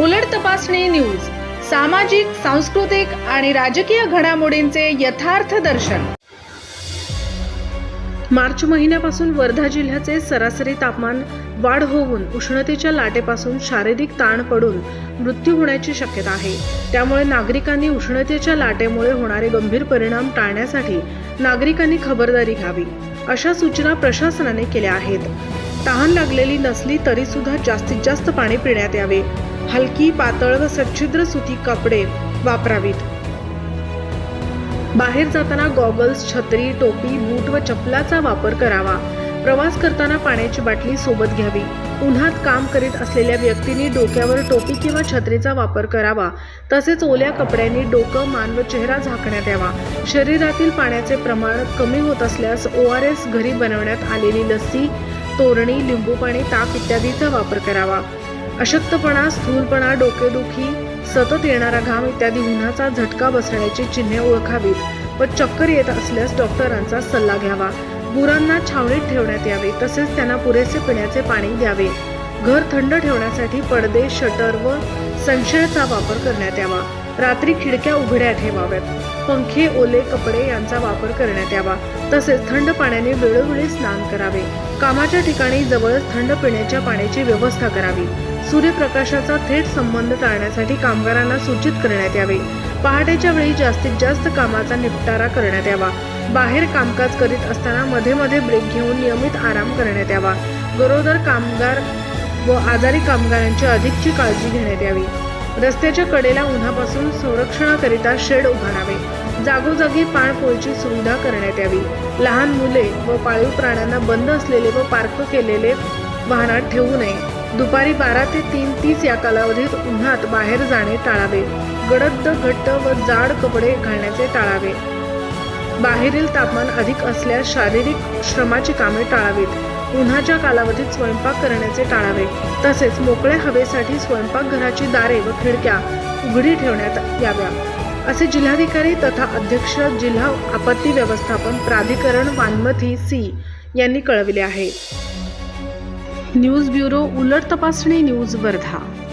उलट तपासणी न्यूज सामाजिक सांस्कृतिक आणि राजकीय घडामोडींचे यथार्थ दर्शन. मार्च महिन्यापासून वर्धा जिल्ह्याचे सरासरी तापमान वाढ होऊन उष्णतेच्या लाटेपासून शारीरिक ताण पडून मृत्यू होण्याची शक्यता आहे. त्यामुळे नागरिकांनी उष्णतेच्या लाटेमुळे होणारे गंभीर परिणाम टाळण्यासाठी नागरिकांनी खबरदारी घ्यावी अशा सूचना प्रशासनाने केल्या आहेत. तहान लागलेली नसली तरी सुद्धा जास्तीत जास्त पाणी पिण्यात यावे. हलकी पातळ व सच्छिद्र सुती कपडे वापरावीत. बाहेर जाताना गॉगल्स छत्री टोपी बूट व चपलाचा वापर करावा. प्रवास करताना पाण्याची बाटली सोबत घ्यावी. उन्हात काम करीत असलेल्या व्यक्तींनी डोक्यावर टोपी किंवा छत्रीचा वापर करावा. तसेच ओल्या कपड्यांनी डोकं मान व चेहरा झाकण्यात यावा. शरीरातील पाण्याचे प्रमाण कमी होत असल्यास ओ आर एस घरी बनवण्यात आलेली लस्सी तोरणी लिंबू पाणी ताक इत्यादीचा वापर करावा. अशक्तपणा स्थूलपणा डोकेदुखी सतत येणारा घाम इत्यादी उन्हाचा झटका बसण्याची चिन्हे ओळखावीत व चक्कर येत असल्यास डॉक्टरांचा सल्ला घ्यावा. गुरांना छावणीत ठेवण्यात यावे तसेच त्यांना पुरेसे पिण्याचे पाणी द्यावे. घर थंड ठेवण्यासाठी पडदे शटर व संशयाचा वापर करण्यात यावा. रात्री खिडक्या उघड्या ठेवाव्यात. पंखे ओले कपडे यांचा वापर करण्यात यावा. तसेच थंड पाण्याने वेळोवेळी स्नान करावे. कामाच्या ठिकाणी जवळच थंड पिण्याच्या पाण्याची व्यवस्था करावी. सूर्यप्रकाशाचा थेट संबंध टाळण्यासाठी कामगारांना सूचित करण्यात यावे. पहाटेच्या वेळी जास्तीत जास्त कामाचा निपटारा करण्यात यावा. बाहेर कामकाज करीत असताना मध्ये मध्ये ब्रेक घेऊन नियमित आराम करण्यात यावा. गरोदर कामगार व आजारी कामगारांची अधिकची काळजी घेण्यात यावी. रस्त्याच्या कडेला उन्हापासून संरक्षणाकरिता शेड उभारावे. जागोजागी पाणपोळीची सुविधा करण्यात यावी. लहान मुले व पाळीव प्राण्यांना बंद असलेले व पार्क केलेले वाहनात ठेवू नये. दुपारी बारा ते तीन तीस या कालावधीत उन्हात बाहेर जाणे टाळावे. गडद घट्ट व जाड कपडे घालण्याचे टाळावे. बाहेरील तापमान अधिक असल्यास शारीरिक श्रमाची कामे टाळावीत. उन्हाच्या कालावधीत स्वयंपाक करण्याचे टाळावे. तसेच मोकळ्या हवेसाठी स्वयंपाकघराची दारे व खिडक्या उघडी ठेवण्यात याव्या. असे जिल्हाधिकारी तथा अध्यक्ष जिल्हा आपत्ती व्यवस्थापन प्राधिकरण वानमथी सी यांनी कळविले आहे. न्यूज ब्युरो उलट तपासणी न्यूज वर्धा.